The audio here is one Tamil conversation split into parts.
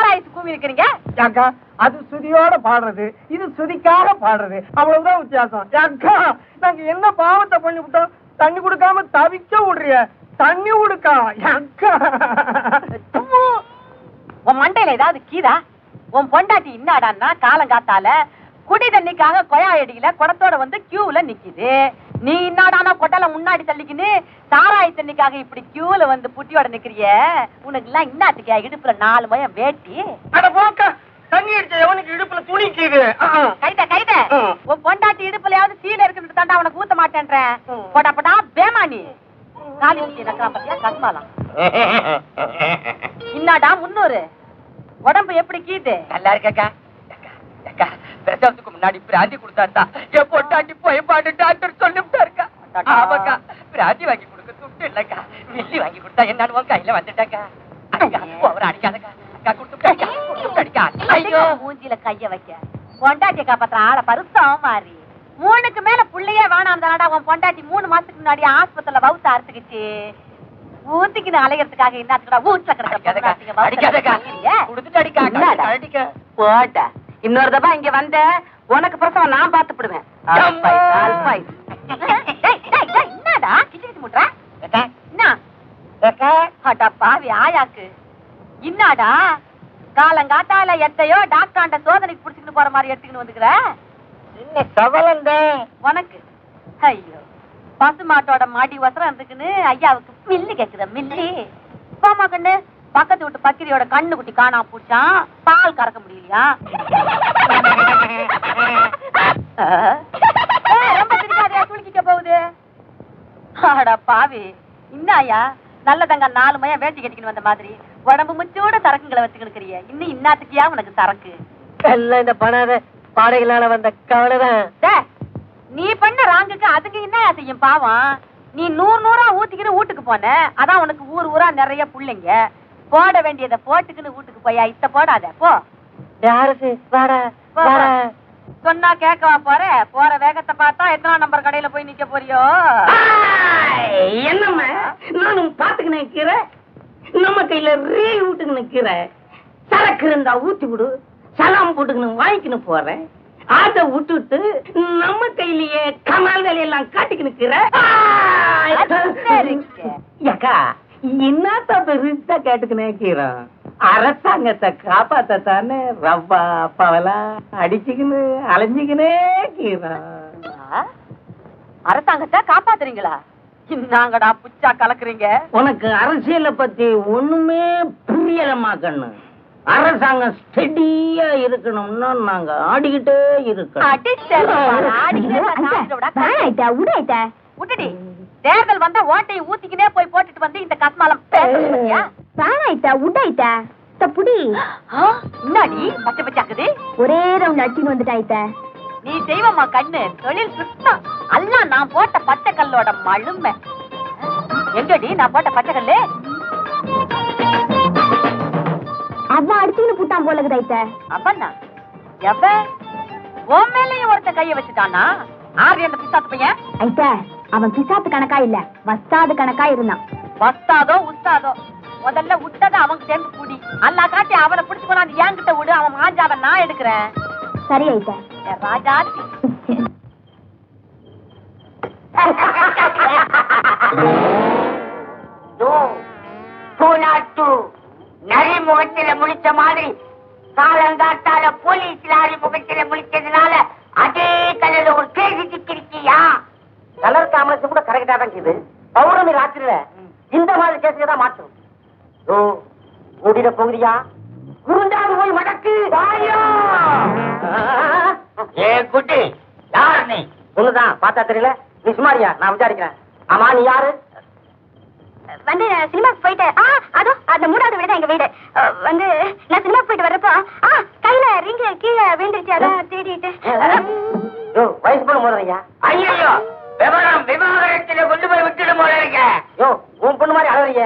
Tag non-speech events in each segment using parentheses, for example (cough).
தாராயத்து கூவி இருக்கிறீங்க அக்கா அது சுதியோட பாடுறது. இது சுதிக்காக பாடுறது. அவ்வளவுதான் வித்தியாசம். அக்கா நாங்க என்ன பாவத்தை பண்ணி விட்டோம்? தண்ணி கொடுக்காம தவிக்க விடுறிய. தண்ணி கொடுக்கா. அக்கா. உன் மண்டையில ஏதாவது கீதா? உன் பொண்டாட்டி இன்னாடான்னா காலங்காத்தால குடி தண்ணிக்காக கொயா அடியில குடத்தோட வந்து கியூல நிக்குது. நீ இன்னாடானா கொட்டல முன்னாடி தள்ளிக்கின்னு சாராய தண்ணிக்காக இப்படி கியூல வந்து புட்டியோட நிக்கிறிய? உனக்கு எல்லாம் இன்னாத்துக்கியா இடுப்புல நாலு மயம் வேட்டி. அட போக்கா தண்ணி அடிச்ச எவனுக்கு இடுப்புல துணிக்குது கைத. உன் பொண்டாட்டி இடுப்புலயாவது சீல இருக்குன்னு தாண்டா அவனுக்கு ஊத்த மாட்டேன்றேன். போடா போடா பேமானி காலி ஊத்தி நக்கலாம் பத்தியா? கஸ்மாலாம் (laughs) இன்னாடா முன்னூறு உடம்பு எப்படி கீது? நல்லா இருக்கக்கா. பிரசவத்துக்கு முன்னாடி பிராந்தி கொடுத்தாத்தா என் பொட்டாட்டி போய் பாட்டு டாக்டர் சொல்லிவிட்டாருக்கா அடடா. ஆமாக்கா பிராந்தி வாங்கி கொடுக்க துட்டு இல்லக்கா. மில்லி வாங்கி கொடுத்தா என்னன்னு உன் கையில வந்துட்டாக்கா. அவர் அடிக்காதக்கா. அக்கா கொடுத்துட்டாக்கா கொடுத்துட்டாக்கா ஐயோ. மூஞ்சில கைய வைக்க. பொண்டாட்டிய காப்பாத்துற ஆளை பருத்தம் மாறி. மூணுக்கு மேல புள்ளையே வேணாம் தானடா உன் பொண்டாட்டி மூணு மாசத்துக்கு முன்னாடி ஆஸ்பத்திரியில வவுத்த அறுத்துக்கிச்சு. ஊத்திக்கின்னு அலையறதுக்காக என்னத்துக்கடா ஊச்ச அடிக்காதக்கா அடிக்காதக்கா. கொடுத்துட்டு அடிக்கா என்னடா? அடிக்க. போட்ட இன்னொரு தடவை இங்க வந்த உனக்கு பிரசவம் நான் பாத்துப்படுவேன் அம்மா. என்னடா? கிச்சு என்ன? அடா பாவி ஆயாக்கு. இன்னாடா காலங்காத்தால எத்தையோ டாக்டராண்ட சோதனைக்கு புடிச்சுக்கிட்டு போற மாதிரி எடுத்துக்கிட்டு வந்துக்கிற? சின்ன சவலந்தேன் உனக்கு. ஐயோ பசுமாட்டோட மாடி வசரம் இருந்துக்குன்னு ஐயாவுக்கு மில்லி கேக்குத மில்லி. போமா கண்ணு. பக்கத்து வீட்டு பக்கிரியோட கண்ணு குட்டி காணாம போச்சான் பால் கறக்க முடியலையா? ரொம்ப சிரிக்காதயா துளிக்கிட்ட போகுது? அட பாவி இன்னாயா? நல்லதங்க நாலு மயம் வேட்டி கட்டிக்கின்னு வந்த மாதிரி. உடம்பு முச்சோட சரக்குங்களை வச்சுக்கினுக்கிறிய இன்னும் இன்னாத்துக்கியா உனக்கு சரக்கு? எல்லாம் இந்த பணாத பாடைகளால வந்த கவலைதான். நீ பண்ண ராங்குக்கு அதுக்கு என்னயா செய்யும் பாவம்? நீ நூறு நூறா ஊத்திக்கின்னு வீட்டுக்கு போன அதான் உனக்கு ஊர் ஊரா நிறைய புள்ளைங்க. போட வேண்டியதை போட்டுக்கின்னு வீட்டுக்கு போயா இத்த போடாத போ. சொன்னா கேட்கவா போற? போற வேகத்தை பார்த்தா எத்தனை நம்பர் கடையில போய் நிக்க போறியோ? என்னம்மா? நானும் பாத்துக்கு நிக்கிறேன் நம்ம கையில ரீ வீட்டுக்கு நிக்கிறேன் சரக்கு இருந்தா ஊத்தி விடு. சலாம் போட்டுக்கணும் வாங்கிக்கணும் போறேன் அதை விட்டுட்டு நம்ம கையிலேயே கமால் வேலையெல்லாம் காட்டிக்கு நிக்கிற. என்னத்த பெருசா கேட்டுக்கு நிக்கிறோம் அரசாங்கத்தை காப்பாத்தத்தானே ரவ்வா அப்பாவெல்லாம் அடிச்சுக்கின்னு அலைஞ்சுக்கினே ஆ? அரசாங்கத்தை காப்பாத்துறீங்களா? நாங்கடா புச்சா கலக்குறீங்க? உனக்கு அரசியலை பத்தி ஒண்ணுமே புரியலமா கண்ணு அரசாங்கம் ஸ்டெடியா இருக்கணும்னா நாங்க ஆடிக்கிட்டே இருக்கணும் அடிச்சேன் தேர்தல் வந்தா ஓட்டையை ஊத்திக்கினே போய் போட்டுட்டு வந்து இந்த கஸ்மாலம் பேசுறியா என்னடி பச்சை பச்சாக்குது ஒரே ரவுண்ட் அடிச்சுன்னு வந்துட்டாயிட்ட. நீ செய்வம்மா கண்ணு தொழில் சுத்தம். எல்லாம் நான் போட்ட பச்சை கல்லோட மழுமை. எங்கடி நான் போட்ட பச்சை கல்லு அவன் அடிச்சுன்னு புட்டான் போல இருக்குதாயிட்ட அப்பண்ணா எவ உன் மேலயும் ஒருத்தன் கைய வச்சுட்டானா? ஆறு அந்த பிசாத்து பையன்? ஐட்ட அவன் பிசாத்து கணக்கா இல்ல வஸ்தாது கணக்கா இருந்தான். வஸ்தாதோ உஸ்தாதோ? முதல்ல விட்டத அவங்க சேர்ந்து குடி. அல்லா காட்டி அவனை பிடிச்சு கொண்டாந்து என்கிட்ட விடு அவன் மாஞ்சாவை நான் எடுக்கிறேன். சரி ஐட்ட ராஜாத்தி நரி முகத்தில முழிச்ச மாதிரி காலங்காத்தால போலீஸ் லாரி முகத்தில முழிச்சதுனால அதே கலர்ல ஒரு கேள்வி சிக்கிருக்கியா கலர் காமரஸ் கூட கரெக்டா தான் பௌர்ணமி ராத்திரில இந்த மாதிரி கேஸுக்கு தான் மாற்றும். ஓ போகிறியா? குருண்டாவது போய் மடக்கு. ஏ குட்டி யார் நீ? ஒண்ணுதான் பார்த்தா தெரியல. நீ சுமாரியா நான் விசாரிக்கிறேன். ஆமா நீ யாரு? வந்து சினிமாக்கு போயிட்டு ஆ அதோ அந்த மூணாவது வீடு தான் எங்க வீடு. வந்து நான் சினிமாக்கு போயிட்டு வரப்போ ஆ கையில ரிங்கு கீழே விழுந்துருச்சு அதான் தேடிட்டு. வயசு பொண்ணு முதலையா ஐயோ. விவரம் விவாகரத்தில கொண்டு போய் விட்டுடும் போல இருக்க. யோ உன் பொண்ணு மாதிரி அழறிய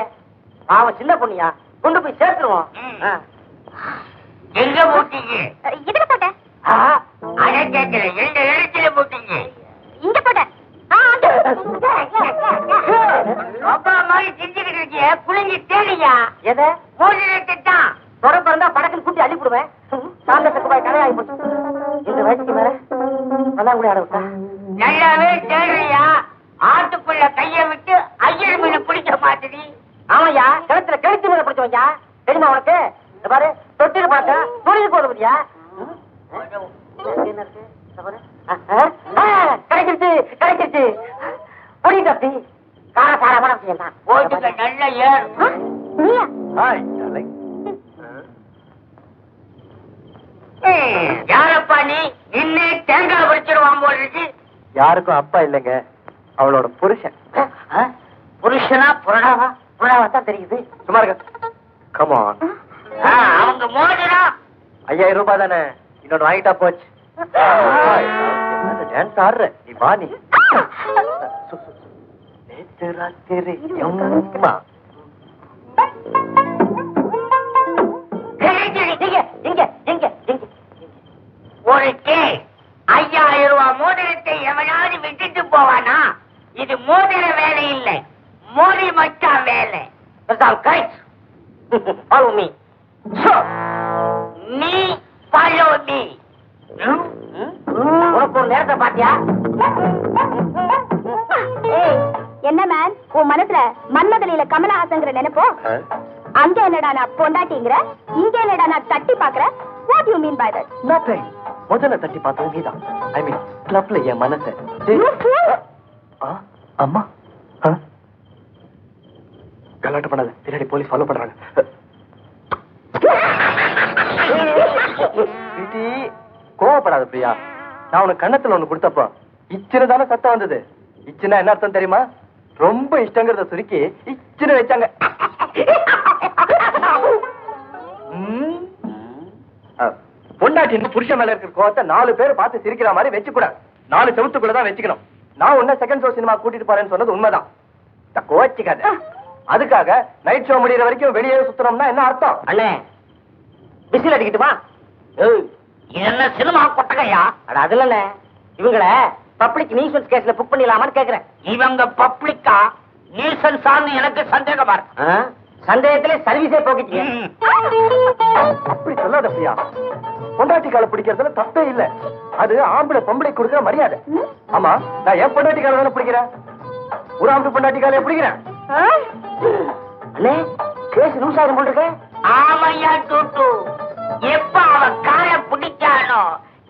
அவன் சின்ன பொண்ணியா? கொண்டு போய் சேர்த்துருவோம். எங்க போட்டீங்க? இதுல போட்டேன். ஆ. அத கேட்கல எந்த இடத்துல போட்டீங்க? இங்க போட்டேன். ஆ, அங்க. அப்பா மாதிரி செஞ்சுக்கிட்டு இருக்கிய புளிஞ்சி எதை? மோதிரத்தை தான் தொட பிறந்தா படக்குன்னு கூட்டி அள்ளி போச்சு இந்த வயசுக்கு மேல பல்லாங்குடி ஆட விட்டா. நல்லாவே தேடுறியா ஆட்டுக்குள்ள கைய விட்டு ஐயர் மீன் பிடிக்க மாட்டேடி. ஆமாய்யா கிணத்துல கிணத்து மேல பிடிச்சவன்யா தெரியுமா உனக்கு? பாரு தொட்டில பார்த்தா துணிக்கு ஆ, ஆ, கிடைச்சிருச்சு கிடைச்சிருச்சு. பொடி தப்பி காரசாரமான விஷயம் தான் ஓட்டுக்க நல்ல யாரப்பா நீ? நின்னு தேங்காய் பறிச்சிருவான் போல இருக்கு. யாருக்கும் அப்பா இல்லைங்க அவளோட புருஷன் புருஷனா புரணாவா புரணாவா தான் தெரியுது சும்மா இருக்க கமான் அவங்க மோதிரம் ஐயாயிரம் ரூபாய் தானே இன்னொன்னு வாங்கிட்டா போச்சு டான்ஸ் ஆடுற நீ வா நீ ராத்திரி எம்மா ஒரு கேஸ் ஐயாயிரம் ரூபாய் மோதிரத்தை எவனாவது விட்டுட்டு போவானா? இது மோதிர வேலை இல்லை. மோதி மச்சான் வேலை. கரெக்ட் ஃபாலோ மீ நீ ஃபாலோ மீ உனக்கு ஒரு நேரத்தை பாத்தியா என்ன மேன் உன் மனசுல மன்மதலியில கமலஹாசங்கிற நினைப்போ? அங்க என்னடா நான் பொண்டாட்டிங்கிற இங்க என்னடா நான் தட்டி பாக்குற what you mean by that nothing முதல்ல தட்டி பார்த்தது நீதான் ஐ மீன் கிளப்ல என் மனசை. அம்மா? கலாட்டம் பண்ணாத. பின்னாடி போலீஸ் ஃபாலோ பண்றாங்க. பிடி கோவப்படாத பிரியா. நான் உனக்கு கண்ணத்துல ஒண்ணு கொடுத்தப்போ இச்சின்னு தானே சத்தம் வந்தது. இச்சினா என்ன அர்த்தம் தெரியுமா? ரொம்ப இஷ்டங்கிறத சுருக்கி இச்சின்னு வச்சாங்க. (laughs) ம். பொண்டாட்டின்னு புருஷன் மேல இருக்கிற கோவத்தை நாலு பேர் பார்த்து சிரிக்கிற மாதிரி வச்சுக்கூடாது. நாலு செவத்துக்குள்ள தான் வச்சுக்கணும். நான் உன்ன செகண்ட் ஷோ சினிமா கூட்டிட்டு போறேன்னு சொன்னது உண்மைதான். கோச்சிக்காத அதுக்காக நைட் ஷோ முடியிற வரைக்கும் வெளியே சுத்தணும்னா என்ன அர்த்தம்? அண்ணே விசில் அடிக்கட்டுமா என்ன சினிமா கொட்டகையா? அட அதுல இவங்கள பப்ளிக் நியூசன்ஸ் கேஸ்ல புக் பண்ணிடலாமான்னு கேக்குறேன். இவங்க பப்ளிக்கா சார்னு எனக்கு சந்தேகமா இருக்கு? சந்தேகத்திலே சர்வீஸே போக்கிட்டீங்க. அப்படி சொல்லாத பிரியா. பொண்டாட்டி காலை பிடிக்கிறதுல தப்பே இல்ல. அது ஆம்பளை பொம்பளை கொடுக்கிற மரியாதை. ஆமா நான் என் பொண்டாட்டி காலை தானே பிடிக்கிறேன்? ஒரு ஆம்பளை பொண்டாட்டி காலை பிடிக்கிறேன்? கேஸ் லூஸ் ஆகும் ஆமையா டூட்டு எப்ப அவன் காரை பிடிச்சானோ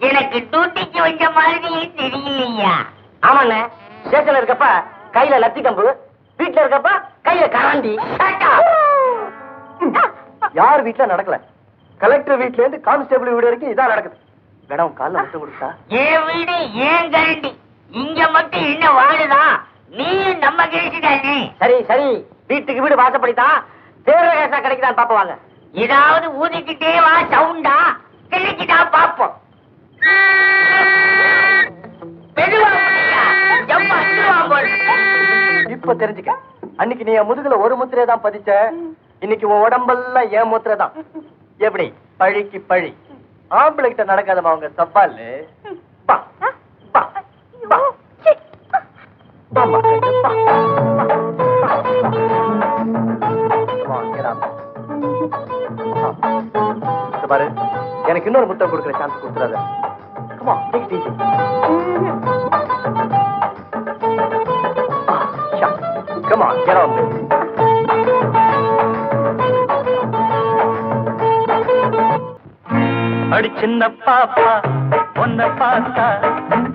எனக்கு டூட்டிக்கு வச்ச மாதிரியே தெரியலையா? ஆமாண்ணே ஸ்டேஷன்ல இருக்கப்ப கையில லத்தி கம்பு வீட்டுல இருக்கப்ப கையில கராண்டி. யார் வீட்டுல நடக்கல? கலெக்டர் வீட்ல இருந்து கான்ஸ்டபிள் வீடு வரைக்கும் இதான் நடக்குது. வேணா உன் கால்ல முத்தம் கொடுத்தா. என் வீடு ஏன் கரண்டி. இங்க மட்டும் என்ன வாழுதா? நீயும் நம்ம கேசுதானே சரி சரி. வீட்டுக்கு வீடு வாசப்படித்தான் தேர்ற கேசா கிடைக்குதான்னு பாப்பவாங்க ஏதாவது ஊதிக்கிட்டே வா சவுண்டா. கிளிக்கிட்டா பாப்போம். இப்ப தெரிஞ்சுக்க. அன்னைக்கு நீ என் முதுகுல ஒரு முத்திரை தான் பதிச்ச. இன்னைக்கு உன் உடம்பெல்லாம் ஏன் முத்திரை தான் எப்படி? பழிக்கு பழி. ஆம்பளை கிட்ட நடக்காதமா அவங்க சவாலு பாரு. எனக்கு இன்னொரு முத்தம் கொடுக்குற chance கொடுத்துறாத. Come on take it easy Come அடி சின்ன பாப்பா உன்னை பார்த்தா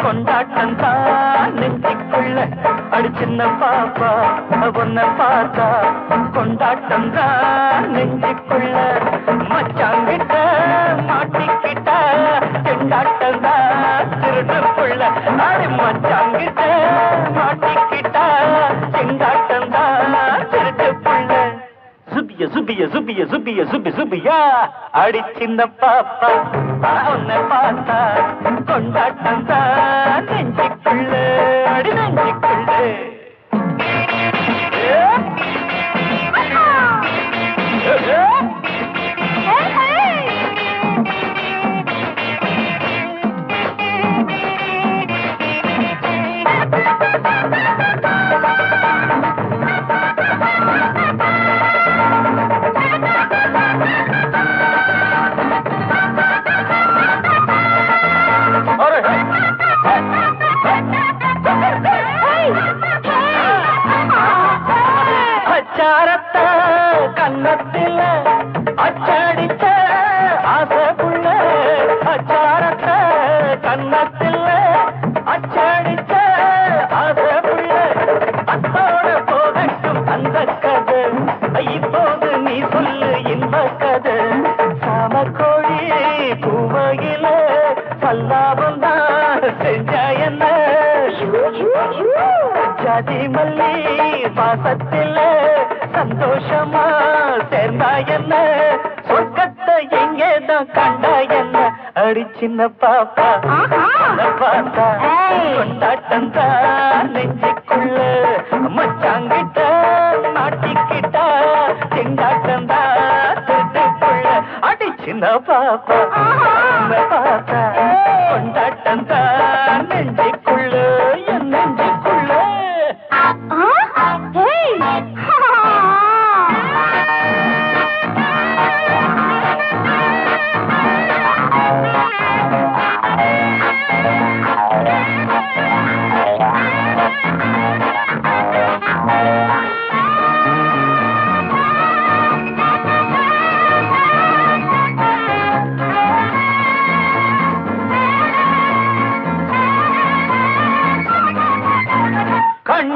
கொண்டாட்டம் தான் நெஞ்சிக்குள்ள அடி சின்ன பாப்பா உன்னை பார்த்தா கொண்டாட்டம் தான் நெஞ்சிக்குள்ள மச்சாங்கிட்ட மாட்டிக்கிட்ட திண்டாட்டம் தான் திருடக்குள்ள. அடி மச்சாங்க சுபிய சுபிய சுபிய சுபிய சுபி சுபியா அடி சின்ன பாப்பா உன்னை பார்த்தா கொண்டாட்டம் தான். நெஞ்சுக்குள்ள அடி நெஞ்சுக்குள்ள. ஜாதி மல்லி பாசத்தில் சந்தோஷமா சேர்ந்தா என்ன? சொர்க்கத்தை எங்கே தான் கண்டா என்ன? அடி சின்ன பாப்பா பார்த்தா கொண்டாட்டம் தான் நெஞ்சுக்குள்ள. மச்சாங்கிட்ட மாட்டிக்கிட்டா செங்காட்டம் தான் திருட்டுக்குள்ள. அடி சின்ன பாப்பா பார்த்தா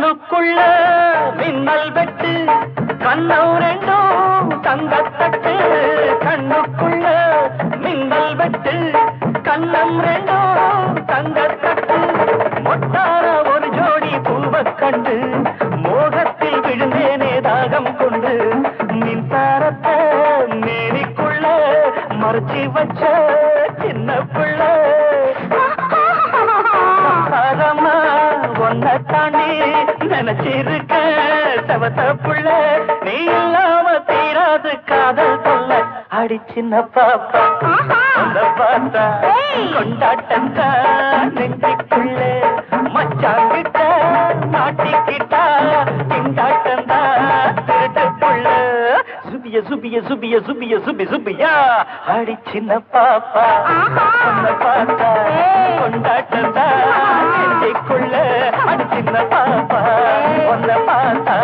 கண்ணுக்குள்ள மின்னல் வெட்டு கண்ணம் ரெண்டும் தங்கத்தட்டு. கண்ணுக்குள்ள மின்னல் வெட்டு கண்ணம் ரெண்டும் தங்கத்தட்டு. மொட்டார ஒரு ஜோடி பூவக் கண்டு மோகத்தில் விழுந்தேனே தாகம் கொண்டு. மின்சாரத்தை மேலிக்குள்ள மறைச்சி வச்ச சின்ன பிள்ளை நினைச்சிருக்க தவத்த புள்ள நீ இல்லாம தீராது காதல் சொல்ல. அடி சின்ன பாப்பா பார்த்தா கொண்டாட்டம் தான் நெஞ்சுக்குள்ள. மச்சாங்கிட்ட சுபிய சுபிய சுபிய சுபி சுபியா. அடி சின்ன பாப்பா. உன்னை பார்த்தா கொண்டாட்டம் தான் நெஞ்சுக்குள்ள அடி சின்ன பாப்பா. உன்னை பார்த்தா